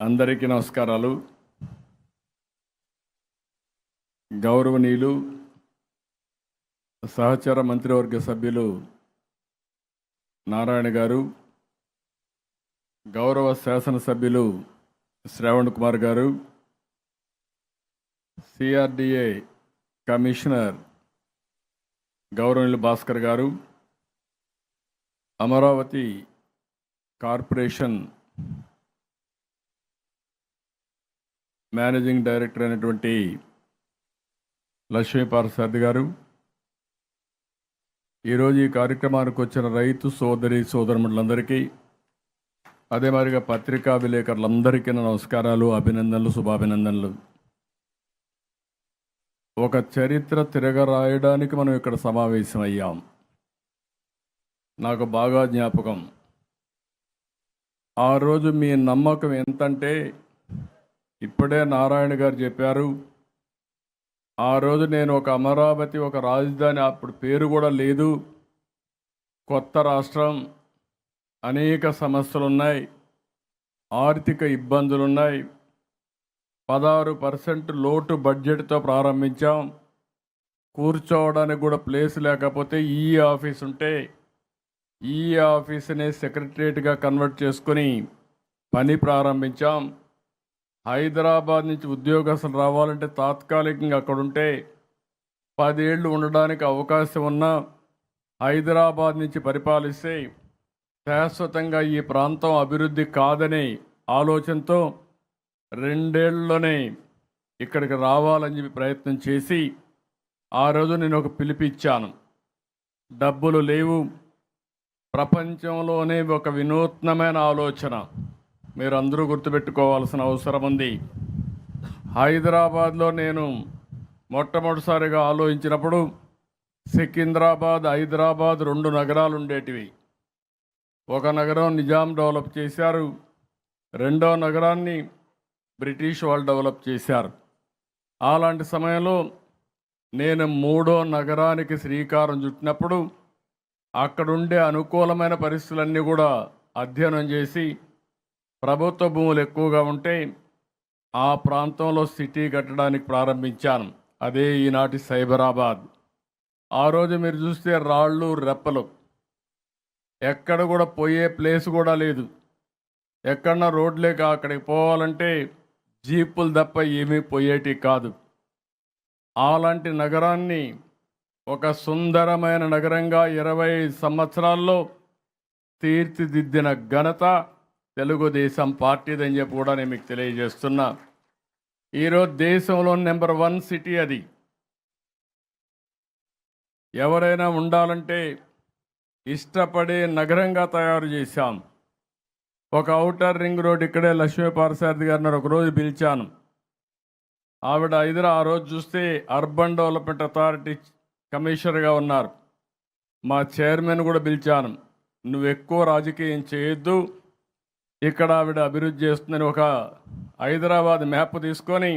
అందరికీ నమస్కారాలు. గౌరవనీయులు సహచర మంత్రివర్గ సభ్యులు నారాయణ గారు గౌరవ శాసనసభ్యులు శ్రావణ్ కుమార్ గారు సిఆర్డిఏ కమిషనర్ గౌరవనీయులు భాస్కర్ గారు అమరావతి కార్పొరేషన్ మేనేజింగ్ డైరెక్టర్ అయినటువంటి లక్ష్మీపారసారథి గారు ఈరోజు ఈ కార్యక్రమానికి వచ్చిన రైతు సోదరి సోదరులందరికీ అదే మాదిరిగా పత్రికా విలేకరులందరికీ నమస్కారాలు అభినందనలు శుభాభినందనలు. ఒక చరిత్ర తిరగరాయడానికి మనం ఇక్కడ సమావేశమయ్యాం. నాకు బాగా జ్ఞాపకం. ఆ రోజు మీ నమ్మకం ఎంతంటే ఇప్పుడే నారాయణ గారు చెప్పారు ఆ రోజు నేను ఒక అమరావతి ఒక రాజధాని అప్పుడు పేరు కూడా లేదు. కొత్త రాష్ట్రం అనేక సమస్యలు ఉన్నాయి ఆర్థిక ఇబ్బందులు ఉన్నాయి పదహారు పర్సెంట్ లోటు బడ్జెట్తో ప్రారంభించాం. కూర్చోవడానికి కూడా ప్లేస్ లేకపోతే ఈ ఆఫీస్ ఉంటే ఈ ఆఫీస్ని సెక్రటరియట్గా కన్వర్ట్ చేసుకొని పని ప్రారంభించాం. హైదరాబాద్ నుంచి ఉద్యోగస్తులు రావాలంటే తాత్కాలికంగా అక్కడ ఉంటే పదేళ్ళు ఉండడానికి అవకాశం ఉన్న హైదరాబాద్ నుంచి పరిపాలిస్తే శాశ్వతంగా ఈ ప్రాంతం అభివృద్ధి కాదనే ఆలోచనతో రెండేళ్ళలోనే ఇక్కడికి రావాలని చెప్పి ప్రయత్నం చేసి ఆ రోజు నేను ఒక పిలిపిచ్చాను. డబ్బులు లేవు. ప్రపంచంలోనే ఒక వినూత్నమైన ఆలోచన. మీరు అందరూ గుర్తుపెట్టుకోవాల్సిన అవసరం ఉంది. హైదరాబాద్లో నేను మొట్టమొదటిసారిగా ఆలోచించినప్పుడు సికింద్రాబాద్ హైదరాబాద్ రెండు నగరాలు ఉండేటివి ఒక నగరం నిజాం డెవలప్ చేశారు. రెండో నగరాన్ని బ్రిటిష్ వాళ్ళు డెవలప్ చేశారు. అలాంటి సమయంలో నేను మూడో నగరానికి శ్రీకారం చుట్టినప్పుడు అక్కడుండే అనుకూలమైన పరిస్థితులన్నీ కూడా అధ్యయనం చేసి ప్రభుత్వ భూములు ఎక్కువగా ఉంటే ఆ ప్రాంతంలో సిటీ కట్టడానికి ప్రారంభించాను. అదే ఈనాటి సైబరాబాద్. ఆ రోజు మీరు చూస్తే రాళ్ళు రెప్పలు. ఎక్కడ కూడా పోయే ప్లేస్ కూడా లేదు. ఎక్కడన్నా రోడ్లేక అక్కడికి పోవాలంటే జీపులు తప్ప ఏమీ పోయేటి కాదు. అలాంటి నగరాన్ని ఒక సుందరమైన నగరంగా ఇరవై సంవత్సరాల్లో తీర్చిదిద్దిన ఘనత తెలుగుదేశం పార్టీదని చెప్పి కూడా నేను మీకు తెలియజేస్తున్నా. ఈరోజు దేశంలో నెంబర్ వన్ సిటీ అది. ఎవరైనా ఉండాలంటే ఇష్టపడే నగరంగా తయారు చేశాం. ఒక ఔటర్ రింగ్ రోడ్ ఇక్కడే లక్ష్మీ పారసారథి గారిని ఒకరోజు పిలిచాను. ఆవిడ హైదరా ఆ రోజు చూస్తే అర్బన్ డెవలప్మెంట్ అథారిటీ కమిషనర్గా ఉన్నారు. మా చైర్మన్ కూడా పిలిచాను. నువ్వు ఎక్కువ రాజకీయం చేయొద్దు. ఇక్కడ ఆవిడ అభివృద్ధి చేస్తుందని ఒక హైదరాబాద్ మ్యాప్ తీసుకొని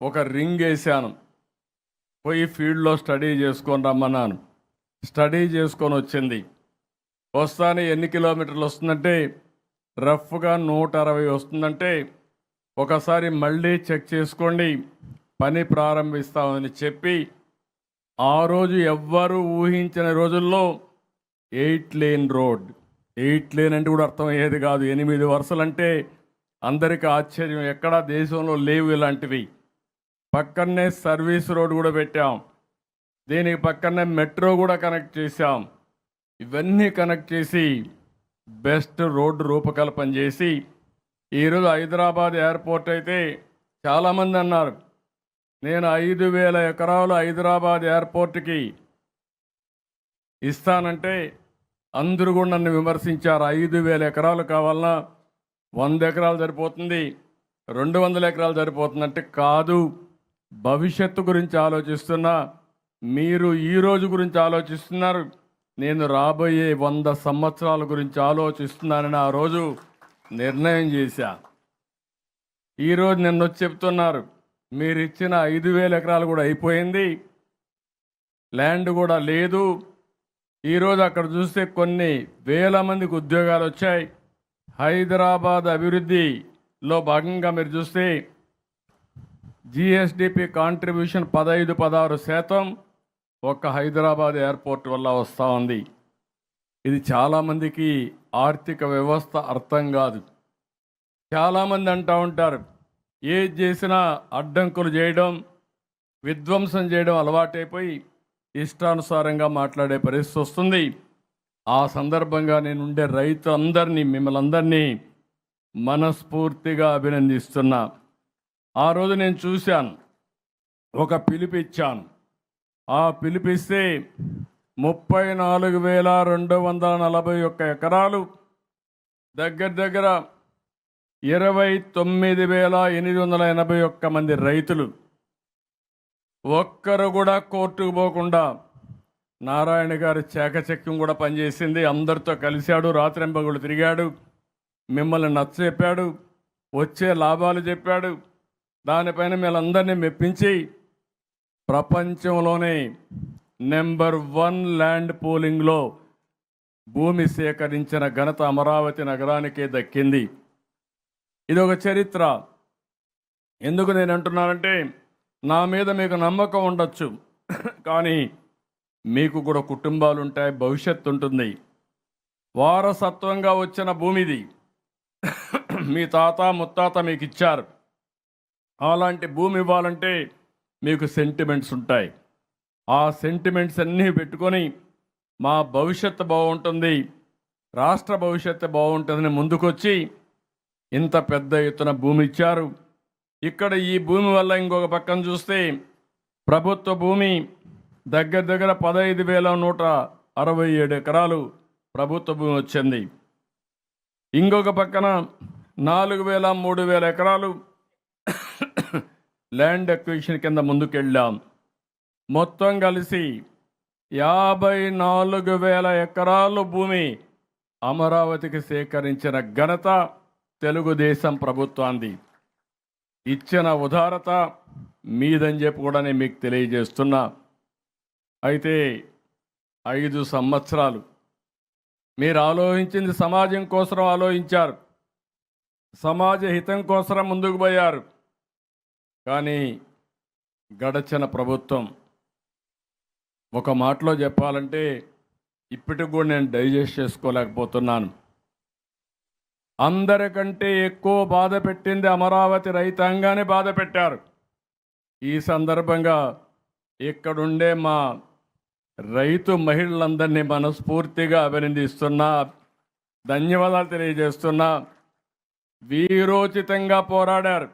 ఒక రింగ్ వేసాను పోయి ఫీల్డ్లో స్టడీ చేసుకొని రమ్మన్నాను. స్టడీ చేసుకొని వచ్చింది. వస్తానే ఎన్ని కిలోమీటర్లు వస్తుందంటే రఫ్గా నూట అరవై వస్తుందంటే ఒకసారి మళ్ళీ చెక్ చేసుకోండి పని ప్రారంభిస్తామని చెప్పి ఆ రోజు ఎవ్వరూ ఊహించిన రోజుల్లో ఎయిట్ లేన్ రోడ్ ఎయిట్ లేనంటే కూడా కూడా అర్థమయ్యేది కాదు. ఎనిమిది వరుసలు అంటే అందరికీ ఆశ్చర్యం. ఎక్కడా దేశంలో లేవు ఇలాంటివి. పక్కనే సర్వీస్ రోడ్ కూడా పెట్టాం. దీనికి పక్కనే మెట్రో కూడా కనెక్ట్ చేశాం. ఇవన్నీ కనెక్ట్ చేసి బెస్ట్ రోడ్డు రూపకల్పన చేసి ఈరోజు హైదరాబాద్ ఎయిర్పోర్ట్ అయితే చాలామంది అన్నారు. నేను ఐదు వేల ఎకరాలు హైదరాబాద్ ఎయిర్పోర్ట్కి ఇస్తానంటే అందరూ కూడా నన్ను విమర్శించారు. ఐదు వేల ఎకరాలు కావాలన్నా వంద ఎకరాలు సరిపోతుంది. రెండు వందల ఎకరాలు సరిపోతుందంటే కాదు. భవిష్యత్తు గురించి ఆలోచిస్తున్నా. మీరు ఈ రోజు గురించి ఆలోచిస్తున్నారు. నేను రాబోయే వంద సంవత్సరాల గురించి ఆలోచిస్తున్నానని ఆ రోజు నిర్ణయం చేశా. ఈరోజు నిన్న వచ్చి చెప్తున్నారు. మీరు ఇచ్చిన ఐదు వేల ఎకరాలు కూడా అయిపోయింది. ల్యాండ్ కూడా లేదు. ఈరోజు అక్కడ చూస్తే కొన్ని వేల మందికి ఉద్యోగాలు వచ్చాయి. హైదరాబాద్ అభివృద్ధిలో భాగంగా మీరు చూస్తే జిఎస్డిపి కాంట్రిబ్యూషన్ పదహైదు పదహారు శాతం ఒక్క హైదరాబాద్ ఎయిర్పోర్ట్ వల్ల వస్తూ ఉంది. ఇది చాలామందికి ఆర్థిక వ్యవస్థ అర్థం కాదు. చాలామంది అంటూ ఉంటారు ఏది చేసినా అడ్డంకులు చేయడం విధ్వంసం చేయడం అలవాటైపోయి ఇష్టానుసారంగా మాట్లాడే పరిస్థితి వస్తుంది. ఆ సందర్భంగా నేను ఉండే రైతు అందరినీ మిమ్మల్ని అందరినీ మనస్ఫూర్తిగా అభినందిస్తున్నా. ఆ రోజు నేను చూశాను ఒక పిలుపు ఇచ్చాను ఆ పిలిపిస్తే ముప్పై నాలుగు వేల రెండు వందల నలభై ఒక్క ఎకరాలు దగ్గర దగ్గర ఇరవై తొమ్మిది వేల ఎనిమిది వందల ఎనభై ఒక్క మంది రైతులు ఒక్కరు కూడా కోర్టుకు పోకుండా నారాయణ గారి చాకచక్యం కూడా పనిచేసింది. అందరితో కలిశాడు రాత్రింబగులు తిరిగాడు మిమ్మల్ని నచ్చ చెప్పాడు వచ్చే లాభాలు చెప్పాడు. దానిపైన మీరందరినీ మెప్పించి ప్రపంచంలోనే నెంబర్ వన్ ల్యాండ్ పోలింగ్లో భూమి సేకరించిన ఘనత అమరావతి నగరానికే దక్కింది. ఇది ఒక చరిత్ర. ఎందుకు నేను అంటున్నానంటే నా మీద మీకు నమ్మకం ఉండొచ్చు. కానీ మీకు కూడా కుటుంబాలు ఉంటాయి భవిష్యత్తు ఉంటుంది వారసత్వంగా వచ్చిన భూమిది. మీ తాత ముత్తాత మీకు ఇచ్చారు అలాంటి భూమి ఇవ్వాలంటే మీకు సెంటిమెంట్స్ ఉంటాయి. ఆ సెంటిమెంట్స్ అన్నీ పెట్టుకొని మా భవిష్యత్తు బాగుంటుంది రాష్ట్ర భవిష్యత్తు బాగుంటుందని ముందుకొచ్చి ఇంత పెద్ద ఎత్తున భూమి ఇచ్చారు. ఇక్కడ ఈ భూమి వల్ల ఇంకొక పక్కన చూస్తే ప్రభుత్వ భూమి దగ్గర దగ్గర పదహైదు వేల నూట అరవై ఏడు ఎకరాలు ప్రభుత్వ భూమి వచ్చింది. ఇంకొక పక్కన నాలుగు వేల మూడు వేల ఎకరాలు ల్యాండ్ అక్విజిషన్ కింద ముందుకెళ్ళాం. మొత్తం కలిసి యాభై నాలుగు వేల ఎకరాలు భూమి అమరావతికి సేకరించిన ఘనత తెలుగుదేశం ప్రభుత్వాన్ని ఇచ్చిన ఉదారత మీదని చెప్పి కూడా నేను మీకు తెలియజేస్తున్నా. అయితే ఐదు సంవత్సరాలు మీరు ఆలోచించింది సమాజం కోసం ఆలోచించారు. సమాజ హితం కోసం ముందుకు పోయారు. కానీ గడచిన ప్రభుత్వం ఒక మాటలో చెప్పాలంటే ఇప్పటికి కూడా నేను డైజెస్ట్ చేసుకోలేకపోతున్నాను. అందరికంటే ఎక్కువ బాధ పెట్టింది అమరావతి రైతాంగాన్ని బాధ పెట్టారు. ఈ సందర్భంగా ఇక్కడుండే మా రైతు మహిళలందరినీ మనస్ఫూర్తిగా అభినందిస్తున్నా ధన్యవాదాలు తెలియజేస్తున్నా. వీరోచితంగా పోరాడారు.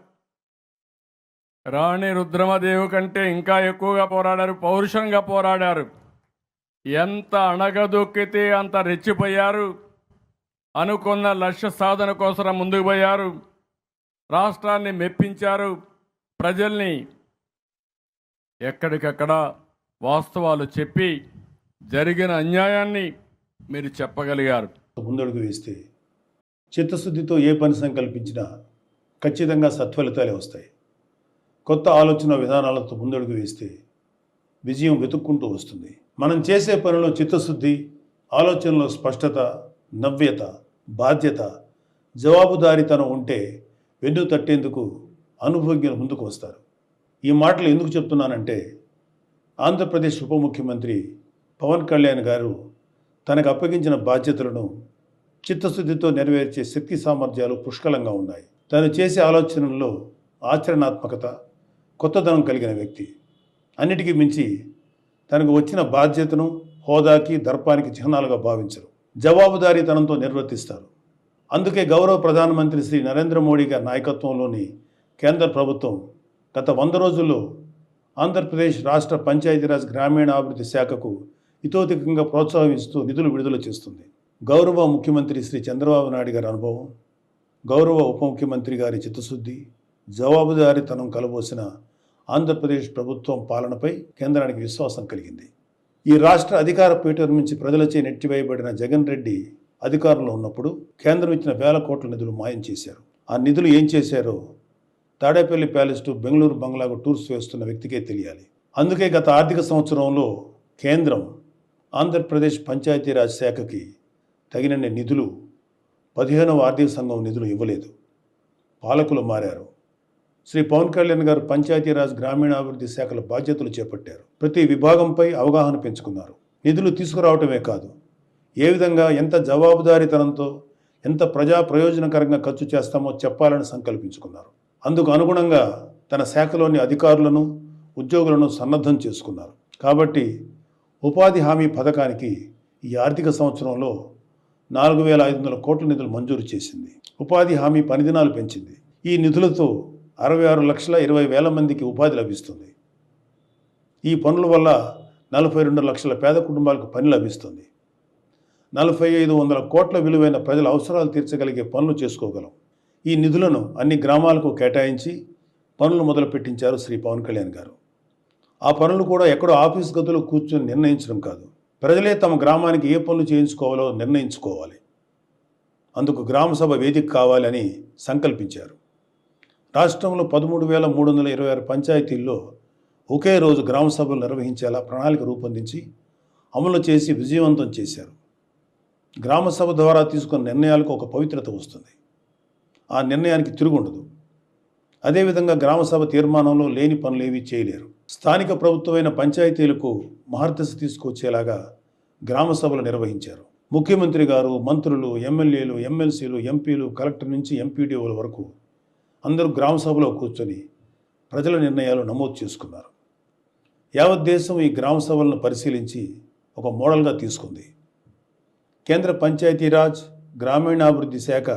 రాణి రుద్రమదేవి కంటే ఇంకా ఎక్కువగా పోరాడారు పౌరుషంగా పోరాడారు. ఎంత అణగదొక్కితే అంత రెచ్చిపోయారు. అనుకున్న లక్ష్య సాధన కోసం ముందుకు పోయారు. రాష్ట్రాన్ని మెప్పించారు. ప్రజల్ని ఎక్కడికక్కడ వాస్తవాలు చెప్పి జరిగిన అన్యాయాన్ని మీరు చెప్పగలిగారు. ముందడుగు వేస్తే చిత్తశుద్ధితో ఏ పని సంకల్పించినా ఖచ్చితంగా సత్ఫలితాలే వస్తాయి. కొత్త ఆలోచన విధానాలతో ముందడుగు వేస్తే విజయం వెతుక్కుంటూ వస్తుంది. మనం చేసే పనిలో చిత్తశుద్ధి ఆలోచనలో స్పష్టత నవ్యత బాధ్యత జవాబుదారీతనం ఉంటే వెన్ను తట్టేందుకు అనుభవజ్ఞులు ముందుకు వస్తారు. ఈ మాటలు ఎందుకు చెప్తున్నానంటే ఆంధ్రప్రదేశ్ ఉప ముఖ్యమంత్రి పవన్ కళ్యాణ్ గారు తనకు అప్పగించిన బాధ్యతలను చిత్తశుద్ధితో నెరవేర్చే శక్తి సామర్థ్యాలు పుష్కలంగా ఉన్నాయి. తను చేసే ఆలోచనల్లో ఆచరణాత్మకత కొత్తదనం కలిగిన వ్యక్తి. అన్నిటికీ మించి తనకు వచ్చిన బాధ్యతను హోదాకి దర్పానికి చిహ్నాలుగా భావించరు. జవాబుదారీతనంతో నిర్వర్తిస్తారు. అందుకే గౌరవ ప్రధానమంత్రి శ్రీ నరేంద్ర మోడీ గారి నాయకత్వంలోని కేంద్ర ప్రభుత్వం గత వంద రోజుల్లో ఆంధ్రప్రదేశ్ రాష్ట్ర పంచాయతీరాజ్ గ్రామీణాభివృద్ధి శాఖకు ఇతోధికంగా ప్రోత్సాహిస్తూ నిధులు విడుదల చేస్తుంది. గౌరవ ముఖ్యమంత్రి శ్రీ చంద్రబాబు నాయుడు గారి అనుభవం గౌరవ ఉప ముఖ్యమంత్రి గారి చిత్తశుద్ధి జవాబుదారీతనం కలబోసిన ఆంధ్రప్రదేశ్ ప్రభుత్వం పాలనపై కేంద్రానికి విశ్వాసం కలిగింది. ఈ రాష్ట్ర అధికార పీఠం నుంచి ప్రజలచే నెట్టివేయబడిన జగన్ రెడ్డి అధికారంలో ఉన్నప్పుడు కేంద్రం ఇచ్చిన వేల కోట్ల నిధులు మాయం చేశారు. ఆ నిధులు ఏం చేశారో తాడేపల్లి ప్యాలెస్ టు బెంగళూరు బంగ్లాకు టూర్స్ వేస్తున్న వ్యక్తికే తెలియాలి. అందుకే గత ఆర్థిక సంవత్సరంలో కేంద్రం ఆంధ్రప్రదేశ్ పంచాయతీరాజ్ శాఖకి తగినన్ని నిధులు పదిహేనవ ఆర్థిక సంఘం నిధులు ఇవ్వలేదు. పాలకులు మారారు. శ్రీ పవన్ కళ్యాణ్ గారు పంచాయతీరాజ్ గ్రామీణాభివృద్ధి శాఖల బాధ్యతలు చేపట్టారు. ప్రతి విభాగంపై అవగాహన పెంచుకున్నారు. నిధులు తీసుకురావటమే కాదు ఏ విధంగా ఎంత జవాబుదారీతనంతో ఎంత ప్రజా ప్రయోజనకరంగా ఖర్చు చేస్తామో చెప్పాలని సంకల్పించుకున్నారు. అందుకు అనుగుణంగా తన శాఖలోని అధికారులను ఉద్యోగులను సన్నద్ధం చేసుకున్నారు. కాబట్టి ఉపాధి హామీ పథకానికి ఈ ఆర్థిక సంవత్సరంలో నాలుగు వేల ఐదు వందల కోట్ల నిధులు మంజూరు చేసింది. ఉపాధి హామీ పనిదినాలు పెంచింది. ఈ నిధులతో అరవై ఆరు లక్షల ఇరవై వేల మందికి ఉపాధి లభిస్తుంది. ఈ పనుల వల్ల నలభై రెండు లక్షల పేద కుటుంబాలకు పని లభిస్తుంది. నలభై ఐదు వందల కోట్ల విలువైన ప్రజల అవసరాలు తీర్చగలిగే పనులు చేసుకోగలం. ఈ నిధులను అన్ని గ్రామాలకు కేటాయించి పనులు మొదలు పెట్టించారు శ్రీ పవన్ కళ్యాణ్ గారు. ఆ పనులు కూడా ఎక్కడో ఆఫీస్ గదులు కూర్చొని నిర్ణయించడం కాదు. ప్రజలే తమ గ్రామానికి ఏ పనులు చేయించుకోవాలో నిర్ణయించుకోవాలి. అందుకు గ్రామసభ వేదిక కావాలని సంకల్పించారు. రాష్ట్రంలో పదమూడు వేల మూడు వందల ఇరవై ఆరు పంచాయతీల్లో ఒకే రోజు గ్రామ సభలు నిర్వహించేలా ప్రణాళిక రూపొందించి అమలు చేసి విజయవంతం చేశారు. గ్రామ సభ ద్వారా తీసుకున్న నిర్ణయాలకు ఒక పవిత్రత వస్తుంది. ఆ నిర్ణయానికి తిరుగుండదు. అదేవిధంగా గ్రామ సభ తీర్మానంలో లేని పనులు ఏవీ చేయలేరు. స్థానిక ప్రభుత్వమైన పంచాయతీలకు మహర్దశ తీసుకొచ్చేలాగా గ్రామ సభలు నిర్వహించారు. ముఖ్యమంత్రి గారు మంత్రులు ఎమ్మెల్యేలు ఎమ్మెల్సీలు ఎంపీలు కలెక్టర్ నుంచి ఎంపీడీఓల వరకు అందరూ గ్రామ సభలో కూర్చొని ప్రజల నిర్ణయాలు నమోదు చేసుకున్నారు. యావత్ దేశం ఈ గ్రామ సభలను పరిశీలించి ఒక మోడల్గా తీసుకుంది. కేంద్ర పంచాయతీరాజ్ గ్రామీణాభివృద్ధి శాఖ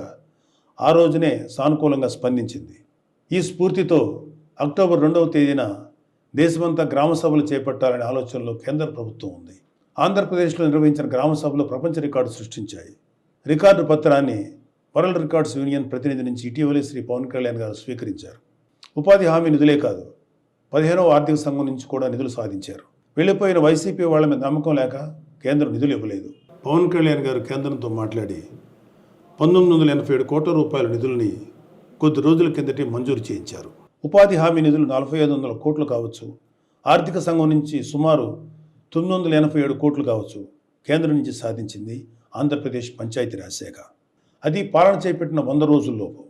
ఆ రోజునే సానుకూలంగా స్పందించింది. ఈ స్ఫూర్తితో అక్టోబర్ రెండవ తేదీన దేశమంతా గ్రామ సభలు చేపట్టాలనే ఆలోచనలో కేంద్ర ప్రభుత్వం ఉంది. ఆంధ్రప్రదేశ్లో నిర్వహించిన గ్రామ సభలు ప్రపంచ రికార్డు సృష్టించాయి. రికార్డు పత్రాన్ని వరల్డ్ రికార్డ్స్ యూనియన్ ప్రతినిధి నుంచి ఇటీవలే శ్రీ పవన్ కళ్యాణ్ గారు స్వీకరించారు. ఉపాధి హామీ నిధులే కాదు పదిహేనవ ఆర్థిక సంఘం నుంచి కూడా నిధులు సాధించారు. వెళ్ళిపోయిన వైసీపీ వాళ్ళ మీద నమ్మకం లేక కేంద్రం నిధులు ఇవ్వలేదు. పవన్ కళ్యాణ్ గారు కేంద్రంతో మాట్లాడి పంతొమ్మిది వందల ఎనభై ఏడు కోట్ల రూపాయల నిధుల్ని కొద్ది రోజుల కిందటే మంజూరు చేయించారు. ఉపాధి హామీ నిధులు నలభై ఐదు వందల కోట్లు కావచ్చు ఆర్థిక సంఘం నుంచి సుమారు తొమ్మిది వందల ఎనభై ఏడు కోట్లు కావచ్చు కేంద్రం నుంచి సాధించింది ఆంధ్రప్రదేశ్ పంచాయతీరాజ్ శాఖ. అది పాలన చేపట్టిన వంద రోజుల్లోపు.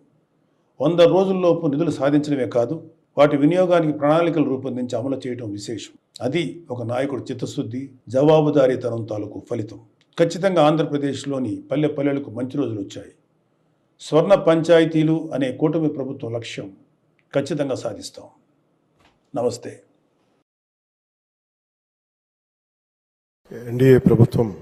వంద రోజుల్లోపు నిధులు సాధించడమే కాదు వాటి వినియోగానికి ప్రణాళికలు రూపొందించి అమలు చేయడం విశేషం. అది ఒక నాయకుడు చిత్తశుద్ధి జవాబుదారీతనం తాలూకు ఫలితం. ఖచ్చితంగా ఆంధ్రప్రదేశ్లోని పల్లె పల్లెలకు మంచి రోజులు వచ్చాయి. స్వర్ణ పంచాయతీలు అనే కూటమి ప్రభుత్వం లక్ష్యం ఖచ్చితంగా సాధిస్తాం. నమస్తే. ఎన్డీఏ ప్రభుత్వం